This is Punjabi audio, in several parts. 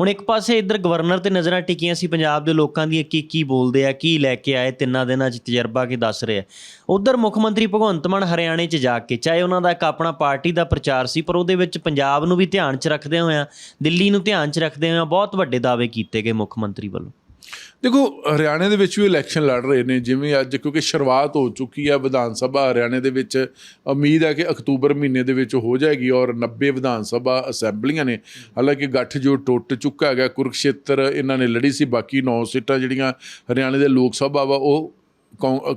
ਹੁਣ ਇੱਕ ਪਾਸੇ ਇੱਧਰ ਗਵਰਨਰ ਤੇ ਨਜ਼ਰਾਂ ਟਿਕੀਆਂ ਸੀ ਪੰਜਾਬ ਦੇ ਲੋਕਾਂ ਦੀਆਂ ਕੀ ਕੀ ਬੋਲਦੇ ਆ, ਕੀ ਲੈ ਕੇ ਆਏ, ਤਿੰਨਾਂ ਦਿਨਾਂ 'ਚ ਤਜਰਬਾ ਕੀ ਦੱਸ ਰਿਹਾ ਉਧਰ ਮੁੱਖ ਮੰਤਰੀ ਭਗਵੰਤ ਮਾਨ ਹਰਿਆਣੇ 'ਚ ਜਾ ਕੇ, ਚਾਹੇ ਉਹਨਾਂ ਦਾ ਇੱਕ ਆਪਣਾ ਪਾਰਟੀ ਦਾ ਪ੍ਰਚਾਰ ਸੀ, ਪਰ ਉਹਦੇ ਵਿੱਚ ਪੰਜਾਬ ਨੂੰ ਵੀ ਧਿਆਨ 'ਚ ਰੱਖਦੇ ਹੋਇਆਂ ਦਿੱਲੀ ਨੂੰ ਧਿਆਨ 'ਚ ਰੱਖਦੇ ਹੋਇਆਂ ਬਹੁਤ ਵੱਡੇ ਦਾਅਵੇ ਕੀਤੇ ਗਏ ਮੁੱਖ ਮੰਤਰੀ ਵੱਲੋਂ। ਦੇਖੋ, ਹਰਿਆਣੇ ਦੇ ਵਿੱਚ ਵੀ ਇਲੈਕਸ਼ਨ ਲੜ ਰਹੇ ਨੇ, ਜਿਵੇਂ ਅੱਜ ਕਿਉਂਕਿ ਸ਼ੁਰੂਆਤ ਹੋ ਚੁੱਕੀ ਹੈ ਵਿਧਾਨ ਸਭਾ, ਹਰਿਆਣੇ ਦੇ ਵਿੱਚ ਉਮੀਦ ਹੈ ਕਿ ਅਕਤੂਬਰ ਮਹੀਨੇ ਦੇ ਵਿੱਚ ਹੋ ਜਾਏਗੀ ਔਰ 90 ਵਿਧਾਨ ਸਭਾ ਅਸੈਂਬਲੀਆਂ ਨੇ। ਹਾਲਾਂਕਿ ਗੱਠ ਜੋ ਟੁੱਟ ਚੁੱਕਾ ਹੈਗਾ, ਕੁਰਕਸ਼ੇਤਰ ਇਹਨਾਂ ਨੇ ਲੜੀ ਸੀ, ਬਾਕੀ 9 ਸੀਟਾਂ ਜਿਹੜੀਆਂ ਹਰਿਆਣੇ ਦੇ ਲੋਕ ਸਭਾ ਵਾ, ਉਹ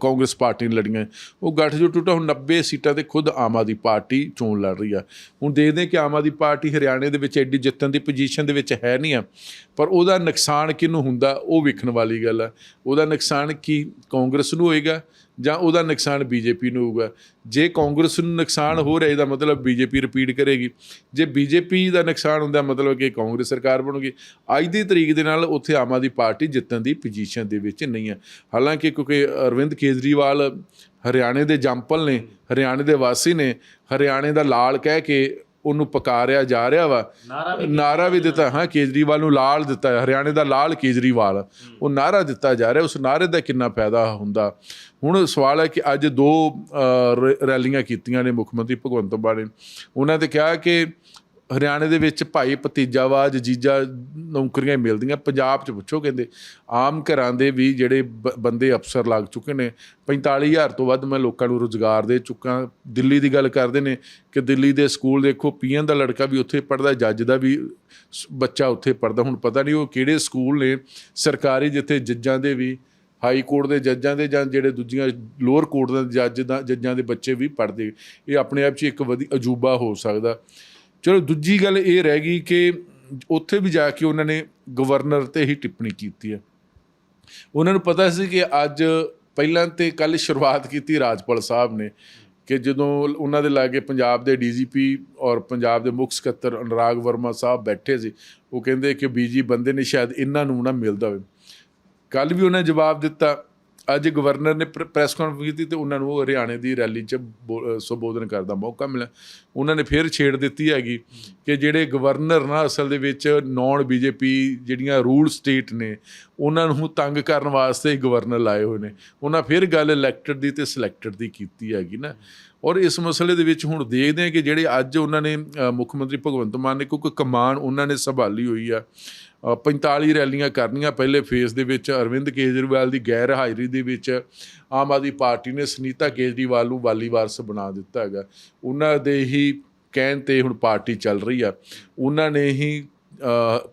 ਕਾਂਗਰਸ ਪਾਰਟੀ ਨੇ ਲੜੀਆਂ। ਉਹ ਗੱਠ ਟੁੱਟਾ, ਹੁਣ 90 ਸੀਟਾਂ ਤੇ ਖੁਦ ਆਮ ਆਦਮੀ ਪਾਰਟੀ ਚੋਣ ਲੜ ਰਹੀ ਆ। ਹੁਣ ਦੇਖਦੇ ਹਾਂ ਕਿ ਆਮ ਆਦਮੀ ਪਾਰਟੀ ਹਰਿਆਣੇ ਦੇ ਵਿੱਚ ਐਡੀ ਜਿੱਤਣ ਦੀ ਪੋਜੀਸ਼ਨ ਦੇ ਵਿੱਚ ਹੈ ਨਹੀਂ ਆ। ਪਰ ਉਹਦਾ ਨੁਕਸਾਨ ਕਿਹਨੂੰ ਹੁੰਦਾ, ਉਹ ਵੇਖਣ ਵਾਲੀ ਗੱਲ ਆ। ਉਹਦਾ ਨੁਕਸਾਨ ਕੀ ਕਾਂਗਰਸ ਨੂੰ ਹੋਏਗਾ ਜਾਂ ਉਹਦਾ ਨੁਕਸਾਨ ਬੀਜੇਪੀ ਨੂੰ ਹੋਊਗਾ। ਜੇ ਕਾਂਗਰਸ ਨੂੰ ਨੁਕਸਾਨ ਹੋ ਰਿਹਾ, ਇਹਦਾ ਮਤਲਬ ਬੀਜੇਪੀ ਰਿਪੀਟ ਕਰੇਗੀ। ਜੇ ਬੀਜੇਪੀ ਦਾ ਨੁਕਸਾਨ ਹੁੰਦਾ, ਮਤਲਬ ਕਿ ਕਾਂਗਰਸ ਸਰਕਾਰ ਬਣੂਗੀ। ਅੱਜ ਦੀ ਤਰੀਕ ਦੇ ਨਾਲ ਉੱਥੇ ਆਮ ਆਦਮੀ ਪਾਰਟੀ ਜਿੱਤਣ ਦੀ ਪੋਜੀਸ਼ਨ ਦੇ ਵਿੱਚ ਨਹੀਂ ਹੈ। ਹਾਲਾਂਕਿ ਕਿਉਂਕਿ ਅਰਵਿੰਦ ਕੇਜਰੀਵਾਲ ਹਰਿਆਣੇ ਦੇ ਜੰਪਲ ਨੇ, ਹਰਿਆਣੇ ਦੇ ਵਾਸੀ ਨੇ, ਹਰਿਆਣੇ ਦਾ ਲਾਲ ਕਹਿ ਕੇ ਉਹਨੂੰ ਪਕਾਰਿਆ ਜਾ ਰਿਹਾ ਵਾ। ਨਾਰਾ ਵੀ ਦਿੱਤਾ ਹਾਂ ਕੇਜਰੀਵਾਲ ਨੂੰ ਲਾਲ ਦਿੱਤਾ ਹਰਿਆਣੇ ਦਾ ਲਾਲ ਕੇਜਰੀਵਾਲ। ਉਹ ਨਾਰਾ ਦਿੱਤਾ ਜਾ ਰਿਹਾ। ਉਸ ਨਾਰੇ ਦਾ ਕਿੰਨਾ ਫਾਇਦਾ ਹੁੰਦਾ। ਹੁਣ ਸਵਾਲ ਹੈ ਕਿ ਅੱਜ ਦੋ ਰੈਲੀਆਂ ਕੀਤੀਆਂ ਨੇ ਮੁੱਖ ਮੰਤਰੀ ਭਗਵੰਤ ਮਾਨ ਨੇ। ਉਹਨਾਂ ਤੇ ਕਿਹਾ ਕਿ ਹਰਿਆਣੇ ਦੇ ਵਿੱਚ ਭਾਈ ਭਤੀਜਾਵਾਜ ਜੀਜਾ ਨੌਕਰੀਆਂ ਮਿਲਦੀਆਂ। ਪੰਜਾਬ 'ਚ ਪੁੱਛੋ ਕਹਿੰਦੇ, ਆਮ ਘਰਾਂ ਦੇ ਵੀ ਜਿਹੜੇ ਬ- ਬੰਦੇ ਅਫਸਰ ਲੱਗ ਚੁੱਕੇ ਨੇ 45000 ਤੋਂ ਵੱਧ ਮੈਂ ਲੋਕਾਂ ਨੂੰ ਰੋਜ਼ਗਾਰ ਦੇ ਚੁੱਕਾ। ਦਿੱਲੀ ਦੀ ਗੱਲ ਕਰਦੇ ਨੇ ਕਿ ਦਿੱਲੀ ਦੇ ਸਕੂਲ ਦੇਖੋ, ਪੀਐਨ ਦਾ ਲੜਕਾ ਵੀ ਉੱਥੇ ਪੜਦਾ ਜੱਜ ਦਾ ਵੀ ਬੱਚਾ ਉੱਥੇ ਪੜਦਾ ਹੁਣ ਪਤਾ ਨਹੀਂ ਉਹ ਕਿਹੜੇ ਸਕੂਲ ਨੇ, ਸਰਕਾਰੀ ਜਿੱਥੇ ਜੱਜਾਂ ਦੇ ਵੀ, ਹਾਈ ਕੋਰਟ ਦੇ ਜੱਜਾਂ ਦੇ ਜਾਂ ਜਿਹੜੇ ਦੂਜੀਆਂ ਲੋਅਰ ਕੋਰਟ ਦੇ ਜੱਜ ਦਾ, ਜੱਜਾਂ ਦੇ ਬੱਚੇ ਵੀ ਪੜ੍ਹਦੇ। ਇਹ ਆਪਣੇ ਆਪ 'ਚ ਇੱਕ ਵਧੀਆ ਅਜੂਬਾ ਹੋ ਸਕਦਾ। ਚਲੋ ਦੂਜੀ ਗੱਲ ਇਹ ਰਹਿ ਗਈ ਕਿ ਉੱਥੇ ਵੀ ਜਾ ਕੇ ਉਹਨਾਂ ਨੇ ਗਵਰਨਰ ਤੇ ਹੀ ਟਿੱਪਣੀ ਕੀਤੀ ਹੈ। ਉਹਨਾਂ ਨੂੰ ਪਤਾ ਸੀ ਕਿ ਅੱਜ ਪਹਿਲਾਂ ਤੇ ਕੱਲ ਸ਼ੁਰੂਆਤ ਕੀਤੀ ਰਾਜਪਾਲ ਸਾਹਿਬ ਨੇ ਕਿ ਜਦੋਂ ਉਹਨਾਂ ਦੇ ਲਾਗੇ ਪੰਜਾਬ ਦੇ ਡੀਜੀਪੀ ਔਰ ਪੰਜਾਬ ਦੇ ਮੁੱਖ ਸਕੱਤਰ ਅਨੁਰਾਗ ਵਰਮਾ ਸਾਹਿਬ ਬੈਠੇ ਸੀ, ਉਹ ਕਹਿੰਦੇ ਕਿ ਬੀਜੀ ਬੰਦੇ ਨੇ ਸ਼ਾਇਦ ਇਹਨਾਂ ਨੂੰ ਨਾ ਮਿਲਦਾ ਹੋਵੇ। ਕੱਲ ਵੀ ਉਹਨੇ ਜਵਾਬ ਦਿੱਤਾ ਅੱਜ ਗਵਰਨਰ ਨੇ ਪ੍ਰੈਸ ਕਾਨਫਰੰਸ ਕੀਤੀ ਤੇ ਉਹਨਾਂ ਨੂੰ ਉਹ ਹਰਿਆਣੇ ਦੀ ਰੈਲੀ 'ਚ ਬੋ- ਸੰਬੋਧਨ ਕਰਨ ਦਾ ਮੌਕਾ ਮਿਲਿਆ। ਉਹਨਾਂ ਨੇ ਫਿਰ ਛੇੜ ਦਿੱਤੀ ਹੈਗੀ ਕਿ ਜਿਹੜੇ ਗਵਰਨਰ ਨਾ ਅਸਲ ਦੇ ਵਿੱਚ ਨੌਨ ਬੀਜੇਪੀ ਜਿਹੜੀਆਂ ਰੂਲ ਸਟੇਟ ਨੇ, ਉਹਨਾਂ ਨੂੰ ਤੰਗ ਕਰਨ ਵਾਸਤੇ ਗਵਰਨਰ ਲਾਏ ਹੋਏ ਨੇ। ਉਹਨਾਂ ਫਿਰ ਗੱਲ ਇਲੈਕਟਡ ਦੀ ਤੇ ਸਿਲੈਕਟਡ ਦੀ ਕੀਤੀ ਹੈਗੀ ਨਾ। ਔਰ ਇਸ ਮਸਲੇ ਦੇ ਵਿੱਚ ਹੁਣ ਦੇਖਦੇ ਹਾਂ ਕਿ ਜਿਹੜੇ ਅੱਜ ਉਹਨਾਂ ਨੇ ਮੁੱਖ ਮੰਤਰੀ ਭਗਵੰਤ ਮਾਨ ਨੇ ਕਿਉਂਕਿ ਕਮਾਨ ਉਹਨਾਂ ਨੇ ਸੰਭਾਲੀ ਹੋਈ ਆ ਅ, 45 ਰੈਲੀਆਂ ਕਰਨੀਆਂ ਪਹਿਲੇ ਫੇਸ ਦੇ ਵਿੱਚ ਅਰਵਿੰਦ ਕੇਜਰੀਵਾਲ ਦੀ ਗੈਰ ਹਾਜ਼ਰੀ ਦੇ ਵਿੱਚ ਆਮ ਆਦਮੀ ਪਾਰਟੀ ਨੇ ਸੁਨੀਤਾ ਕੇਜਰੀਵਾਲ ਨੂੰ ਵਾਲੀ ਵਾਰਸ ਬਣਾ ਦਿੱਤਾ ਹੈਗਾ। ਉਹਨਾਂ ਦੇ ਹੀ ਕਹਿਣ ਤੇ ਹੁਣ ਪਾਰਟੀ ਚੱਲ ਰਹੀ ਆ। ਉਹਨਾਂ ਨੇ ਹੀ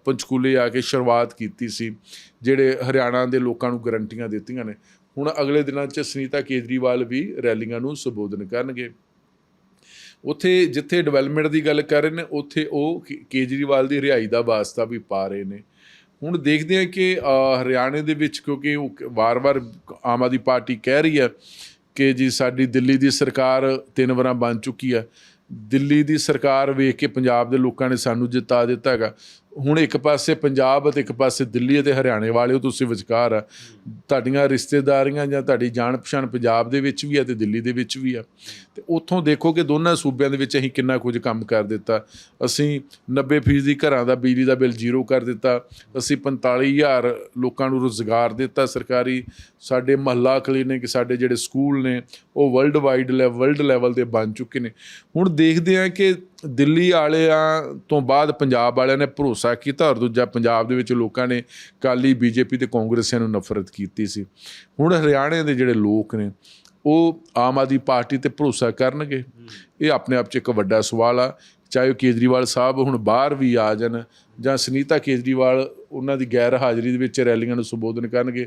ਪੰਚਕੂਲੇ ਆ ਕੇ ਸ਼ੁਰੂਆਤ ਕੀਤੀ ਸੀ ਜਿਹੜੇ ਹਰਿਆਣਾ ਦੇ ਲੋਕਾਂ ਨੂੰ ਗਰੰਟੀਆਂ ਦਿੱਤੀਆਂ ਨੇ। ਹੁਣ ਅਗਲੇ ਦਿਨਾਂ 'ਚ ਸੁਨੀਤਾ ਕੇਜਰੀਵਾਲ ਵੀ ਰੈਲੀਆਂ ਨੂੰ ਸੰਬੋਧਨ ਕਰਨਗੇ। ਉੱਥੇ ਜਿੱਥੇ ਡਿਵੈਲਪਮੈਂਟ ਦੀ ਗੱਲ ਕਰ ਰਹੇ ਨੇ, ਉੱਥੇ ਉਹ ਕੇਜਰੀਵਾਲ ਦੀ ਰਿਹਾਈ ਦਾ ਵਾਸਤਾ ਵੀ ਪਾ ਰਹੇ ਨੇ। ਹੁਣ ਦੇਖਦੇ ਹਾਂ ਕਿ ਹਰਿਆਣੇ ਦੇ ਵਿੱਚ ਕਿਉਂਕਿ ਉਹ ਵਾਰ-ਵਾਰ ਆਮ ਆਦਮੀ ਪਾਰਟੀ ਕਹਿ ਰਹੀ ਹੈ ਕਿ ਜੀ ਸਾਡੀ ਦਿੱਲੀ ਦੀ ਸਰਕਾਰ ਤਿੰਨ ਵਾਰਾਂ ਬਣ ਚੁੱਕੀ ਹੈ। ਦਿੱਲੀ ਦੀ ਸਰਕਾਰ ਵੇਖ ਕੇ ਪੰਜਾਬ ਦੇ ਲੋਕਾਂ ਨੇ ਸਾਨੂੰ ਜਿਤਾ ਦਿੱਤਾ ਹੈਗਾ। ਹੁਣ ਇੱਕ ਪਾਸੇ ਪੰਜਾਬ ਅਤੇ ਇੱਕ ਪਾਸੇ ਦਿੱਲੀ ਅਤੇ ਹਰਿਆਣੇ ਵਾਲਿਓ ਤੁਸੀਂ ਵਿਚਕਾਰ ਆ ਤੁਹਾਡੀਆਂ ਰਿਸ਼ਤੇਦਾਰੀਆਂ ਜਾਂ ਤੁਹਾਡੀ ਜਾਣ ਪਛਾਣ ਪੰਜਾਬ ਦੇ ਵਿੱਚ ਵੀ ਆ ਤੇ ਦਿੱਲੀ ਦੇ ਵਿੱਚ ਵੀ ਆ। ਤੇ ਉੱਥੋਂ ਦੇਖੋ ਕਿ ਦੋਨਾਂ ਸੂਬਿਆਂ ਦੇ ਵਿੱਚ ਅਸੀਂ ਕਿੰਨਾ ਕੁਝ ਕੰਮ ਕਰ ਦਿੱਤਾ। ਅਸੀਂ 90% ਦੀ ਘਰਾਂ ਦਾ ਬਿਜਲੀ ਦਾ ਬਿੱਲ ਜ਼ੀਰੋ ਕਰ ਦਿੱਤਾ। ਅਸੀਂ 45000 ਲੋਕਾਂ ਨੂੰ ਰੋਜ਼ਗਾਰ ਦਿੱਤਾ ਸਰਕਾਰੀ। ਸਾਡੇ ਮਹੱਲਾ ਕਲੀਨਿਕ, ਸਾਡੇ ਜਿਹੜੇ ਸਕੂਲ ਨੇ, ਉਹ ਵਰਲਡ ਵਾਈਡ ਵਰਲਡ ਲੈਵਲ ਦੇ ਬਣ ਚੁੱਕੇ ਨੇ। ਹੁਣ ਦੇਖਦੇ ਹਾਂ ਕਿ ਦਿੱਲੀ ਵਾਲਿਆਂ ਤੋਂ ਬਾਅਦ ਪੰਜਾਬ ਵਾਲਿਆਂ ਨੇ ਭਰੋਸਾ ਕੀਤਾ ਔਰ ਦੂਜਾ ਪੰਜਾਬ ਦੇ ਵਿੱਚ ਲੋਕਾਂ ਨੇ ਕਾਲੀ ਬੀਜੇਪੀ ਤੇ ਕਾਂਗਰਸੀਆਂ ਨੂੰ ਨਫ਼ਰਤ ਕੀਤੀ ਸੀ। ਹੁਣ ਹਰਿਆਣੇ ਦੇ ਜਿਹੜੇ ਲੋਕ ਨੇ, ਉਹ ਆਮ ਆਦਮੀ ਪਾਰਟੀ ਤੇ ਭਰੋਸਾ ਕਰਨਗੇ। ਇਹ ਆਪਣੇ ਆਪ 'ਚ ਇੱਕ ਵੱਡਾ ਸਵਾਲ ਆ। ਚਾਹੇ ਉਹ ਕੇਜਰੀਵਾਲ ਸਾਹਿਬ ਹੁਣ ਬਾਹਰ ਵੀ ਆ ਜਾਣ ਜਾਂ ਸੁਨੀਤਾ ਕੇਜਰੀਵਾਲ ਉਹਨਾਂ ਦੀ ਗੈਰ ਹਾਜ਼ਰੀ ਦੇ ਵਿੱਚ ਰੈਲੀਆਂ ਨੂੰ ਸੰਬੋਧਨ ਕਰਨਗੇ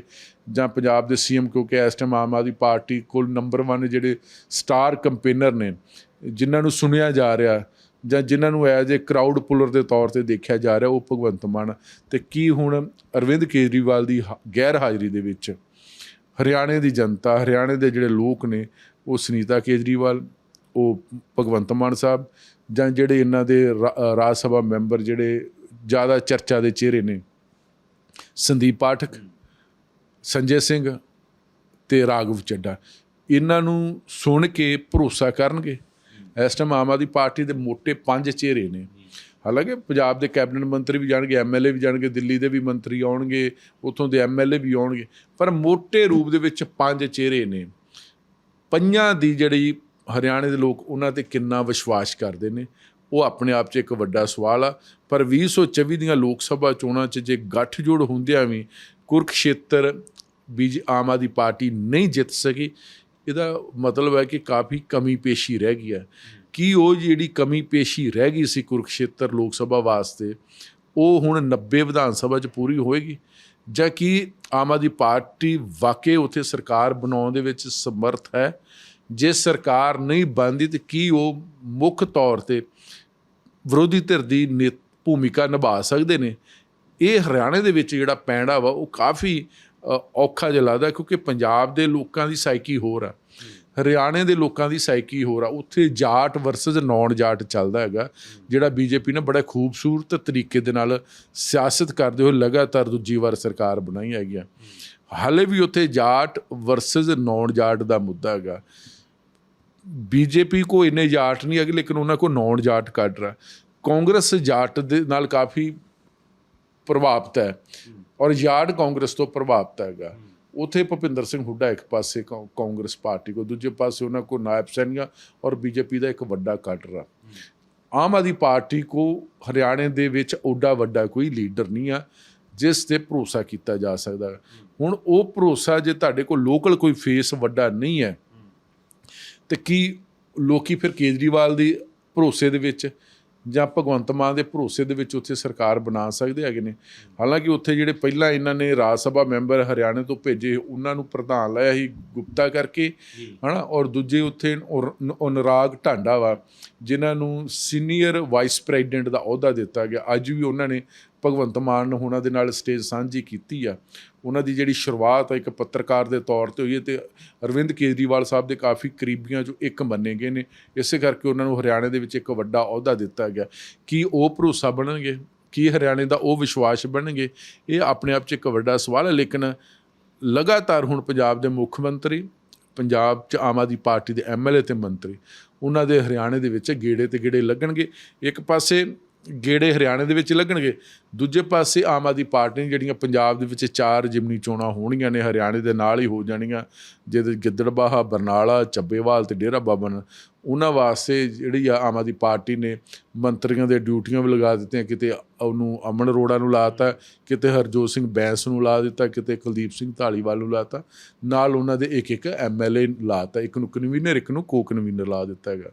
ਜਾਂ ਪੰਜਾਬ ਦੇ ਸੀਐਮ ਕਿਉਂਕਿ ਇਸ ਟਾਈਮ ਆਮ ਆਦਮੀ ਪਾਰਟੀ ਕੋਲ ਨੰਬਰ 1 ਜਿਹੜੇ ਸਟਾਰ ਕੰਪੇਨਰ ਨੇ, ਜਿਨ੍ਹਾਂ ਨੂੰ ਸੁਣਿਆ ਜਾ ਰਿਹਾ ਜਾਂ ਜਿਨ੍ਹਾਂ ਨੂੰ ਐਜ਼ ਏ ਕਰਾਊਡ ਪੁਲਰ ਦੇ ਤੌਰ ਤੇ ਦੇਖਿਆ ਜਾ ਰਿਹਾ ਉਹ ਭਗਵੰਤ ਮਾਨ। ਤੇ ਕੀ ਹੁਣ ਅਰਵਿੰਦ ਕੇਜਰੀਵਾਲ ਦੀ ਹਾ- ਗੈਰ ਹਾਜ਼ਰੀ ਦੇ ਵਿੱਚ ਹਰਿਆਣੇ ਦੀ ਜਨਤਾ, ਹਰਿਆਣੇ ਦੇ ਜਿਹੜੇ ਲੋਕ ਨੇ, ਉਹ ਸੁਨੀਤਾ ਕੇਜਰੀਵਾਲ, ਉਹ ਭਗਵੰਤ ਮਾਨ ਸਾਹਿਬ ਜਾਂ ਜਿਹੜੇ ਇਹਨਾਂ ਦੇ ਰਾਜ ਸਭਾ ਮੈਂਬਰ ਜਿਹੜੇ ਜ਼ਿਆਦਾ ਚਰਚਾ ਦੇ ਚਿਹਰੇ ਨੇ, ਸੰਦੀਪ ਪਾਠਕ, ਸੰਜੇ ਸਿੰਘ ਤੇ ਰਾਘਵ ਚੱਡਾ। ਇਹਨਾਂ ਨੂੰ ਸੁਣ ਕੇ ਭਰੋਸਾ ਕਰਨਗੇ? ਇਸ ਟਾਈਮ ਆਮ ਆਦਮੀ ਪਾਰਟੀ ਦੇ ਮੋٹے ਪੰਜ ਚਿਹਰੇ ਨੇ। ਹਾਲਾਂਕਿ ਪੰਜਾਬ ਦੇ ਕੈਬਨਿਟ ਮੰਤਰੀ ਵੀ ਜਾਣਗੇ ਐਮਐਲਏ ਵੀ ਜਾਣਗੇ, ਦਿੱਲੀ ਦੇ ਵੀ ਮੰਤਰੀ ਆਉਣਗੇ, ਉੱਥੋਂ ਦੇ ਐਮਐਲਏ ਵੀ ਆਉਣਗੇ, ਪਰ ਮੋٹے ਰੂਪ ਦੇ ਵਿੱਚ ਪੰਜ ਚਿਹਰੇ ਨੇ। ਪੰਜਾਂ ਦੀ ਜਿਹੜੀ ਹਰਿਆਣੇ ਦੇ ਲੋਕ ਉਹਨਾਂ ਤੇ ਕਿੰਨਾ ਵਿਸ਼ਵਾਸ ਕਰਦੇ ਨੇ, ਉਹ ਆਪਣੇ ਆਪ 'ਚ ਇੱਕ ਵੱਡਾ ਸਵਾਲ ਆ। ਪਰ 2024 ਦੀਆਂ ਲੋਕ ਸਭਾ ਚੋਣਾਂ 'ਚ ਜੇ ਗੱਠਜੋੜ ਹੁੰਦਿਆਂ ਵੀ ਕੁਰਕਸ਼ੇਤਰ ਬੀਜ ਆਮ ਆਦੀ ਪਾਰਟੀ ਨਹੀਂ ਜਿੱਤ ਸਕੀ ਇਹਦਾ ਮਤਲਬ ਹੈ ਕਿ ਕਾਫੀ ਕਮੀ ਪੇਸ਼ੀ ਰਹਿ ਗਈ ਹੈ। ਕੀ ਉਹ ਜਿਹੜੀ ਕਮੀ ਪੇਸ਼ੀ ਰਹਿ ਗਈ ਸੀ ਕੁਰਕਸ਼ੇਤਰ ਲੋਕ ਸਭਾ ਵਾਸਤੇ, ਉਹ ਹੁਣ 90 ਵਿਧਾਨ ਸਭਾ 'ਚ ਪੂਰੀ ਹੋਏਗੀ? ਜਾਂ ਕੀ ਆਮ ਆਦਮੀ ਪਾਰਟੀ ਵਾਕਈ ਉੱਥੇ ਸਰਕਾਰ ਬਣਾਉਣ ਦੇ ਵਿੱਚ ਸਮਰਥ ਹੈ? ਜੇ ਸਰਕਾਰ ਨਹੀਂ ਬਣਦੀ ਤੇ ਕੀ ਉਹ ਮੁੱਖ ਤੌਰ ਤੇ ਵਿਰੋਧੀ ਧਿਰ ਦੀ ਨੇ- ਭੂਮਿਕਾ ਨਿਭਾ ਸਕਦੇ ਨੇ? ਇਹ ਹਰਿਆਣੇ ਦੇ ਵਿੱਚ ਜਿਹੜਾ ਪੈਂਡਾ ਵਾ, ਉਹ ਕਾਫੀ ਔਖਾ ਜਿਹਾ ਲੱਗਦਾ ਕਿਉਂਕਿ ਪੰਜਾਬ ਦੇ ਲੋਕਾਂ ਦੀ ਸਾਈਕੀ ਹੋਰ ਆ। ਹਰਿਆਣੇ ਦੇ ਲੋਕਾਂ ਦੀ ਸਾਈਕੀ ਹੋਰ ਆ। ਉੱਥੇ ਜਾਟ ਵਰਸਸ ਨੌਨ ਜਾਟ ਚੱਲਦਾ ਹੈਗਾ, ਜਿਹੜਾ ਬੀਜੇਪੀ ਨੇ ਬੜਾ ਖੂਬਸੂਰਤ ਤਰੀਕੇ ਦੇ ਨਾਲ ਸਿਆਸਤ ਕਰਦੇ ਹੋਏ ਲਗਾਤਾਰ ਦੂਜੀ ਵਾਰ ਸਰਕਾਰ ਬਣਾਈ ਹੈਗੀ ਆ। ਹਾਲੇ ਵੀ ਉੱਥੇ ਜਾਟ ਵਰਸਸ ਨੌਨ ਜਾਟ ਦਾ ਮੁੱਦਾ ਹੈਗਾ। ਬੀਜੇਪੀ ਕੋ ਇੰਨੇ ਜਾਟ ਨਹੀਂ ਹੈਗੇ, ਲੇਕਿਨ ਉਹਨਾਂ ਕੋ ਨੌਨ ਜਾਟ ਕੱਢ ਰਿਹਾ। ਕਾਂਗਰਸ ਜਾਟ ਦੇ ਨਾਲ ਕਾਫੀ ਪ੍ਰਭਾਵਿਤ ਹੈ। ਔਰ ਯਾਰਡ ਕਾਂਗਰਸ ਤੋਂ ਪ੍ਰਭਾਵਿਤ ਹੈਗਾ। ਉਥੇ ਭੁਪਿੰਦਰ ਸਿੰਘ ਹੁੱਡਾ ਇੱਕ ਪਾਸੇ ਕਾ- ਕਾਂਗਰਸ ਪਾਰਟੀ ਕੋ ਦੂਜੇ ਪਾਸੇ ਉਹਨਾਂ ਕੋ ਨਾਇਬ ਸੈਨੀਆ ਔਰ ਬੀਜੇਪੀ ਦਾ ਇੱਕ ਵੱਡਾ ਕਟਰ ਆਮ ਆਦਮੀ ਪਾਰਟੀ ਕੋ ਹਰਿਆਣੇ ਦੇ ਵਿੱਚ ਓਡਾ ਵੱਡਾ ਕੋਈ ਲੀਡਰ ਨਹੀਂ ਆ, ਜਿਸ ਤੇ ਭਰੋਸਾ ਕੀਤਾ ਜਾ ਸਕਦਾ ਹੁਣ ਉਹ ਭਰੋਸਾ ਜੇ ਤੁਹਾਡੇ ਕੋਲ ਲੋਕਲ ਕੋਈ ਫੇਸ ਵੱਡਾ ਨਹੀਂ ਹੈ, ਤੇ ਕੀ ਲੋਕੀ ਫਿਰ ਕੇਜਰੀਵਾਲ ਦੀ ਭਰੋਸੇ ਦੇ ਵਿੱਚ ਜਾਂ ਭਗਵੰਤ ਮਾਨ ਦੇ ਭਰੋਸੇ ਦੇ ਵਿੱਚ ਉੱਥੇ ਸਰਕਾਰ ਬਣਾ ਸਕਦੇ ਹੈਗੇ ਨੇ। ਹਾਲਾਂਕਿ ਉੱਥੇ ਜਿਹੜੇ ਪਹਿਲਾਂ ਇਹਨਾਂ ਨੇ ਰਾਜ ਸਭਾ ਮੈਂਬਰ ਹਰਿਆਣੇ ਤੋਂ ਭੇਜੇ ਉਹਨਾਂ ਨੂੰ ਪ੍ਰਧਾਨ ਲਾਇਆ ਸੀ ਗੁਪਤਾ ਕਰਕੇ ਹਨਾ? ਔਰ ਦੂਜੇ ਉੱਥੇ ਅਨੁਰਾਗ ਢਾਂਡਾ ਵਾ ਜਿਨ੍ਹਾਂ ਨੂੰ ਸੀਨੀਅਰ ਵਾਈਸ ਪ੍ਰੈਜ਼ੀਡੈਂਟ ਦਾ ਅਹੁਦਾ ਦਿੱਤਾ ਗਿਆ। ਅੱਜ ਵੀ ਉਹਨਾਂ ਨੇ ਭਗਵੰਤ ਮਾਨ ਨੇ ਉਹਨਾਂ ਦੇ ਨਾਲ ਸਟੇਜ ਸਾਂਝੀ ਕੀਤੀ ਆ। ਉਹਨਾਂ ਦੀ ਜਿਹੜੀ ਸ਼ੁਰੂਆਤ ਆ ਇੱਕ ਪੱਤਰਕਾਰ ਦੇ ਤੌਰ ਤੇ ਹੋਈ ਹੈ ਤੇ ਅਰਵਿੰਦ ਕੇਜਰੀਵਾਲ ਸਾਹਿਬ ਦੇ ਕਾਫੀ ਕਰੀਬੀਆਂ ਚੋਂ ਇੱਕ ਮੰਨੇ ਗਏ ਨੇ। ਇਸੇ ਕਰਕੇ ਉਹਨਾਂ ਨੂੰ ਹਰਿਆਣੇ ਦੇ ਵਿੱਚ ਇੱਕ ਵੱਡਾ ਅਹੁਦਾ ਦਿੱਤਾ ਗਿਆ। ਕੀ ਉਹ ਭਰੋਸਾ ਬਣਨਗੇ? ਕੀ ਹਰਿਆਣੇ ਦਾ ਉਹ ਵਿਸ਼ਵਾਸ ਬਣਨਗੇ? ਇਹ ਆਪਣੇ ਆਪ 'ਚ ਇੱਕ ਵੱਡਾ ਸਵਾਲ ਹੈ, ਲੇਕਿਨ ਲਗਾਤਾਰ ਹੁਣ ਪੰਜਾਬ ਦੇ ਮੁੱਖ ਮੰਤਰੀ, ਪੰਜਾਬ 'ਚ ਆਮ ਆਦਮੀ ਪਾਰਟੀ ਦੇ ਐਮਐਲਏ ਤੇ ਮੰਤਰੀ, ਉਹਨਾਂ ਦੇ ਹਰਿਆਣੇ ਦੇ ਵਿੱਚ ਗੇੜੇ ਤੇ ਗੇੜੇ ਲੱਗਣਗੇ। ਇੱਕ ਪਾਸੇ ਗੇੜੇ ਹਰਿਆਣੇ ਦੇ ਵਿੱਚ ਲੱਗਣਗੇ। ਦੂਜੇ ਪਾਸੇ ਆਮ ਆਦਮੀ ਪਾਰਟੀ ਨੇ ਜਿਹੜੀਆਂ ਪੰਜਾਬ ਦੇ ਵਿੱਚ ਚਾਰ ਜਿਮਨੀ ਚੋਣਾਂ ਹੋਣਗੀਆਂ ਨੇ, ਹਰਿਆਣੇ ਦੇ ਨਾਲ ਹੀ ਹੋ ਜਾਣੀਆਂ। ਜਿਹਦੇ ਗਿੱਦੜਬਾਹਾ, ਬਰਨਾਲਾ ਚੱਬੇਵਾਲ ਤੇ ਡੇਰਾ ਬਾਬਾ ਨਾਨਕ ਉਹਨਾਂ ਵਾਸਤੇ ਜਿਹੜੀ ਆ ਆਮ ਆਦਮੀ ਪਾਰਟੀ ਨੇ ਮੰਤਰੀਆਂ ਦੇ ਡਿਊਟੀਆਂ ਵੀ ਲਗਾ ਦਿੱਤੀਆਂ। ਕਿਤੇ ਉਹਨੂੰ ਅਮਨ ਅਰੋੜਾ ਨੂੰ ਲਾਤਾ ਕਿਤੇ ਹਰਜੋਤ ਸਿੰਘ ਬੈਂਸ ਨੂੰ ਲਾ ਦਿੱਤਾ, ਕਿਤੇ ਕੁਲਦੀਪ ਸਿੰਘ ਢਾਲੀਵਾਲ ਨੂੰ ਲਾਤਾ ਨਾਲ ਉਹਨਾਂ ਦੇ ਇੱਕ ਇੱਕ ਐਮਐਲਏ ਲਾਤਾ ਇੱਕ ਨੂੰ ਕਨਵੀਨਰ, ਇੱਕ ਨੂੰ ਕੋ ਕਨਵੀਨਰ ਲਾ ਦਿੱਤਾ ਹੈਗਾ।